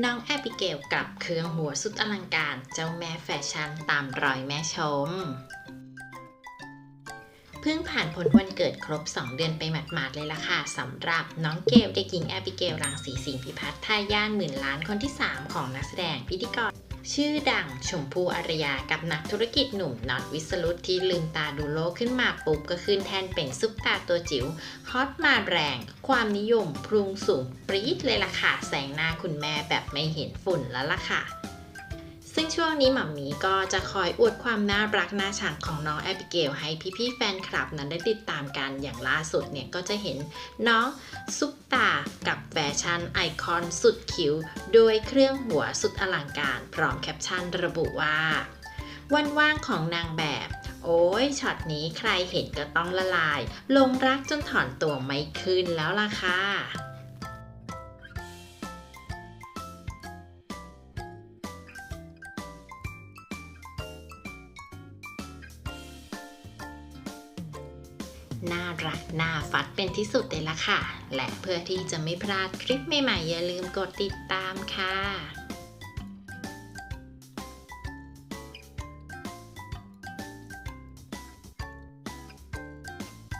น้องแอบิเกลกับเครื่องหัวสุดอลังการเจ้าแม่แฟชั่นตามรอยแม่ชม เพิ่งผ่านพ้นวันเกิดครบ 2 เดือนไปหมาดๆเลยล่ะค่ะสำหรับน้องเกลเด็กหญิงแอบิเกลรังสีสิงห์พิพัฒน์ทายาทหมื่นล้านคนที่ 3 ของนักแสดงพิธีกร ชื่อดังชมพู่อารยากับนักธุรกิจหนุ่มน็อตวิสรุตที่ลืมตาดูโลกขึ้นมาปุ๊บก็ขึ้นแทนเป็นซุปตาตัวจิ๋วฮอตมาแรง ความนิยมพรุงสูงปรี๊ดเลยล่ะค่ะ แสงหน้าคุณแม่แบบไม่เห็นฝุ่นแล้วล่ะค่ะซึ่งช่วงนี้หมัมมี่ก็จะคอยอวดความน่ารักน่าชังของน้องแอบิเกลให้พี่ๆแฟนคลับนั้นได้ติดตามกันอย่างล่าสุดเนี่ยก็จะเห็นน้องซุป ตากับแฟชั่นไอคอนสุดคิ้วด้วยเครื่องหัวสุดอลังการ พร้อมแคปชั่นระบุว่า วันว่างของนางแบบ โอ้ยช็อตนี้ใครเห็นก็ต้องละลาย ลงรักจนถอนตัวไม่ขึ้นแล้วล่ะค่ะ น่ารักน่าฟัดเป็นที่สุดเลยละค่ะ และเพื่อที่จะไม่พลาดคลิปใหม่ๆอย่าลืมกดติดตามค่ะ